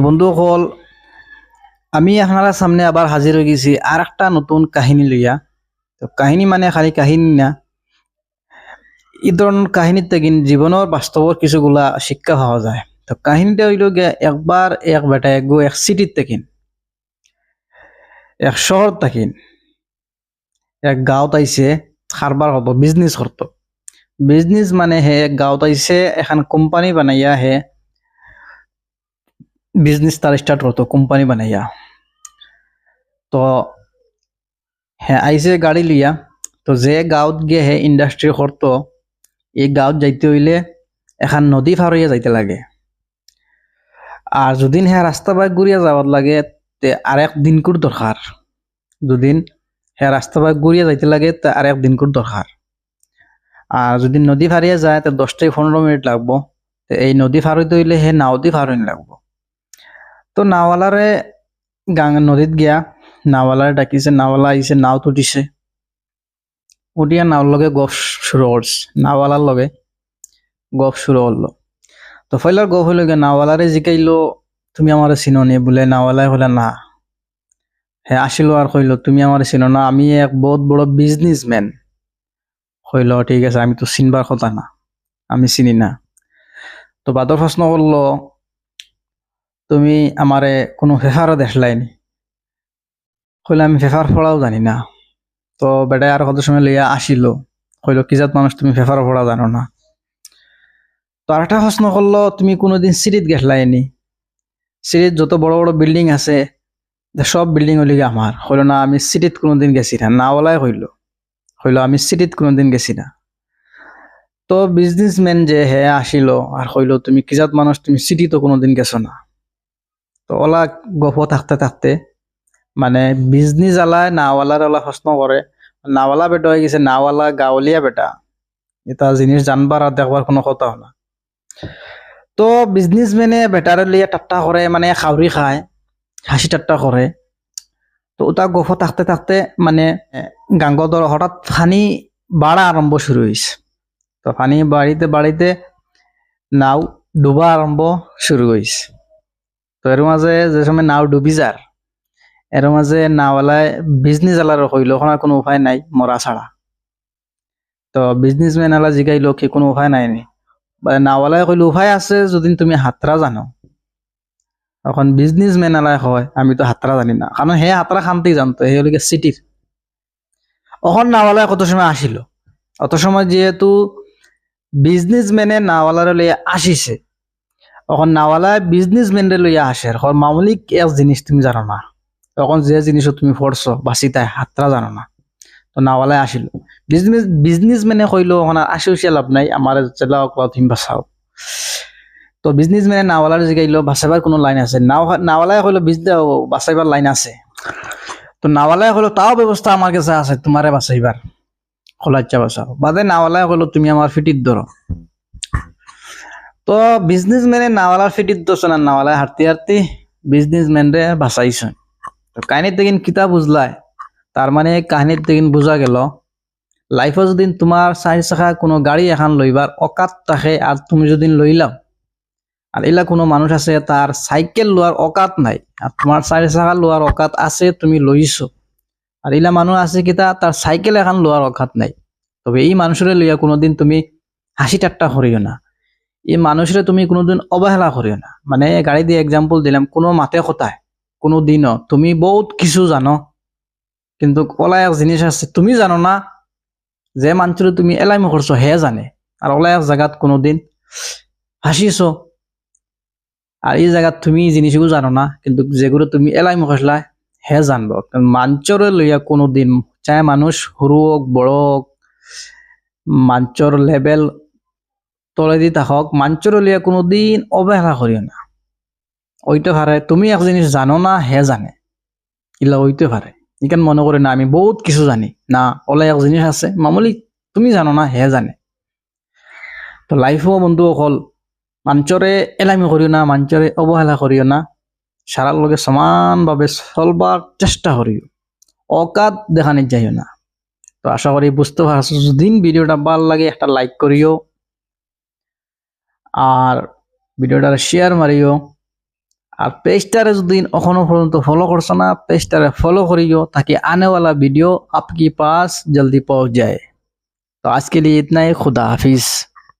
বন্ধু সকল আমি আপনারা সামনে আবার হাজির হয়ে গেছি আর একটা নতুন কাহিনী লইয়া তো কাহিনী মানে খালি কাহিনী না। এই ধরনের কাহিনীর থেকে জীবনের বাস্তবর কিছুগুলা শিক্ষা পাওয়া যায়। তো কাহিনীটা হইল একবার এক বেটা এক গো এক সিটির তেকিন এক শহর তাকিন এক গাঁৱত আইছে কারবার হতো বিজনেস করতো বিজনেস মানে হে গাঁৱত আইছে এখন কোম্পানি বানাইয়া হে বিজনেস তার স্টার্ট করতো কোম্পানি বানাইয়া। তো হ্যাঁ আইসে গাড়ি লিয়া। তো যে গাঁৱত গিয়ে হে ইন্ডাস্ট্রি করতো এই গাঁৱত যাইতে হইলে এখন নদী পার হইয়া যাইতে লাগে। আর যদিন হ্যাঁ রাস্তা বাইক ঘুরিয়া যাওয়ার লাগে, তে আর এক দিনকুর দরকার দুদিন হ্যাঁ রাস্তা বাইক ঘুরিয়া যাইতে লাগে, তে আর এক দিনকুর দরকার আর যদি নদী ফারিয়া যায়, তো দশ থেকে পনেরো মিনিট লাগবো। এই নদী পার হইতে হইলে হে নাও দি পার হইন লাগবো। তো নাওয়ালারে গাং নদীত গিয়া নাওয়ালারে ডাকিছে, নাওয়ালা আইছে নাও তুটিছে উঠিয়া নাওর লগে গপ শুরু করছে নাওয়ালার লগে গপ শুরু করল তো ফয়লার গপ হইল গিয়া নাওয়ালারে জিকাইলো তুমি আমার চিননি বলে নাওয়ালাই হলে না। হ্যাঁ আসিল আর কইলো, তুমি আমার চিনো না আমি এক বহুত বড় বিজনেসম্যান কইল, ঠিক আছে, আমি তো চিনবার কথা না, আমি চিনি না। তো বাদর প্রশ্ন করল তুমি আমারে কোনো ফেফারও দেখলাইনি। কইলে, আমি ফেফার পড়াও জানি না। তো বেটায় আর কত সময় লইয়া আসিল। কইল, কি জাত মানুষ তুমি ফেফারও পড়া জানো না? তো আর একটা প্রশ্ন করল, তুমি কোনোদিন সিটিত গেছলাইনি সিটিত যত বড় বড় বিল্ডিং আছে, সব বিল্ডিং হলি আমার। কইল, না, আমি সিটিত কোনোদিন গেছি না। না ওলাই কইল। কইল, আমি সিটিত কোনোদিন গেছি না। তো বিজনেসম্যান যে হে আসিল আর কইল, তুমি কি জাত মানুষ? তুমি সিটিতে কোনোদিন গেছো না? তো ওলা গপ থাকতে থাকতে মানে বিজনেস আলায় নাওয়ালার ওলা প্রশ্ন করে নাওয়ালা বেটা হয়ে গেছে, নাওয়ালা গাঁৱলীয়া বেটা। এটা জিনিস জানবার আর দেখবার কোনো কথা না তো বিজনেসম্যানে বেটারে লিয়ে টাট্টা করে মানে খাউরি খায় হাসি টাট্টা করে তো ওটা গপ থাকতে থাকতে মানে গাঙ্গদর হঠাৎ ফানি বাড়া আরম্ভ শুরু হয়েছে তো ফানি বাড়িতে বাড়িতে নাও ডুবা আরম্ভ শুরু হয়েছে তো এর মাঝে যে সময় নাও ডুবি যার এর মাঝে নাওয়ালায় বিজনেস আলার হইল ওখানে কোনো উপায় নাই মরা ছাড়া তো বিজনেসম্যান আলা জিগাইল কি কোনো উপায় নাই নি। নাওয়ালায় কইল, উপায় আছে যদি তুমি হাতরা জানো। এখন বিজনেসম্যান আলাই হয় আমি তো হাতরা জানি না। কারণ হে হাতরা খানতেই জানতো হে হলিকে সিটির অখন নাওয়ালায় কত সময় আসিল? অত সময় যেহেতু বিজনেসম্যানে নাওয়ালারে লইয়া আসিছে। এখন নাওয়ালা বিজনেসম্যানরে লইয়া আসে। এখন মামুলি এক জিনিস তুমি জানো না। তখন যে জিনিসও তুমি পড়ছো বাঁচিতাই হাতরা জানো না। তো নাওয়ালায় আসিল। বিজনেস বিজনেসম্যানে কইলো এখন আসি উসিয়া লাভ নাই আমার জেলা অকলা তুমি বাঁচাও তো বিজনেসম্যানে নাওয়ালার জিগাইলো বাঁচাবার কোনো লাইন আছে। নাও, নাওয়ালায় কইলো বিজনেস বাঁচাইবার লাইন আছে। তো নাওয়ালায় কইলো, তাও ব্যবস্থা আমার কাছে আছে তোমারে বাঁচাইবার খোলাচ্চা বাঁচাও বাদে নাওয়ালায় কইলো, তুমি আমার ফিটির ধরো তো বিজনেসম্যানে নাওয়ালার ফিটির ধরছো না, নাওয়ালায় হাঁটতে হাঁটতে বিজনেসম্যান রে বাঁচাইছে। তো কাহিনীর দেখিন কিতা বুঝলাই তার মানে কাহিনীর দেখিন বুঝা গেল লাইফে যদি তোমার চাৰি চাকা কোনো গাড়ী এখন লইবার অকাত থাকে আর তুমি যদি লইলাও আর এলা কোনো মানুষ আছে তার সাইকেল লোৱাৰ অকাত নাই আর তোমার চাৰি চাকা লোৱাৰ অকাত আছে, তুমি লইছো। আর এলা মানুষ আছে কিতা তার সাইকেল এখন লোৱাৰ অকাত নাই। তবে এই মানুষরে লইয়া কোনোদিন তুমি হাসি ঠাট্টা করিও না। এই মানুষরে তুমি কোনোদিন অবহেলা করিও না। মানে গাড়ি দিয়ে এক্সাম্পল দিলাম, কোনো মাতে কথায় কোনো দিনও তুমি বহুত কিছু জানো। কিন্তু ওলা এক জিনিস আছে, তুমি জানো না যে মানুষরে তুমি এলাইম করছ হে জানে। আর ওলা এক জায়গাত কোনোদিন হাসিছো আর এই জায়গাত তুমি জিনিসগুলো জানো না, কিন্তু যেগুলো তুমি এলাইম করলা হে জানব। মাঞ্চরে লইয়া কোনোদিন, চাই মানুষ সৰু হোক বড় হোক মাঞ্চর লেভেল তলেদি থাকক মাঞ্চরে লইয়া কোনোদিন অবহেলা করিও না। ওইতে পারে তুমি এক জিনিস জানো না, হে জানে। ইলা ওইতে পারে ইখান মনে করে না, আমি বহুত কিছু জানি। না ওলা এক জিনিস আছে, মামুলি তুমি জানো না, হে জানে। তো লাইফও বন্ধু অকল মাঞ্চরে এলামি করিও না মাঞ্চরে অবহেলা করিও না সারার লগে সমানভাবে চলবার চেষ্টা করিও অকাত দেখানি যাইও না। তো আশা করি বুঝতে পারছ যদি ভিডিওটা ভালো লাগে একটা লাইক করিও আর ভিডিওটার শেয়ার মারিও। আর পেজটারে যদি এখনও পর্যন্ত ফলো করছ না পেজটারে ফলো করিও, তাকে আনেওয়ালা ভিডিও আপকি পাস জলদি পৌঁছ যায়। তো আজকে লিয়ে ইতনাই, খুদা হাফিজ।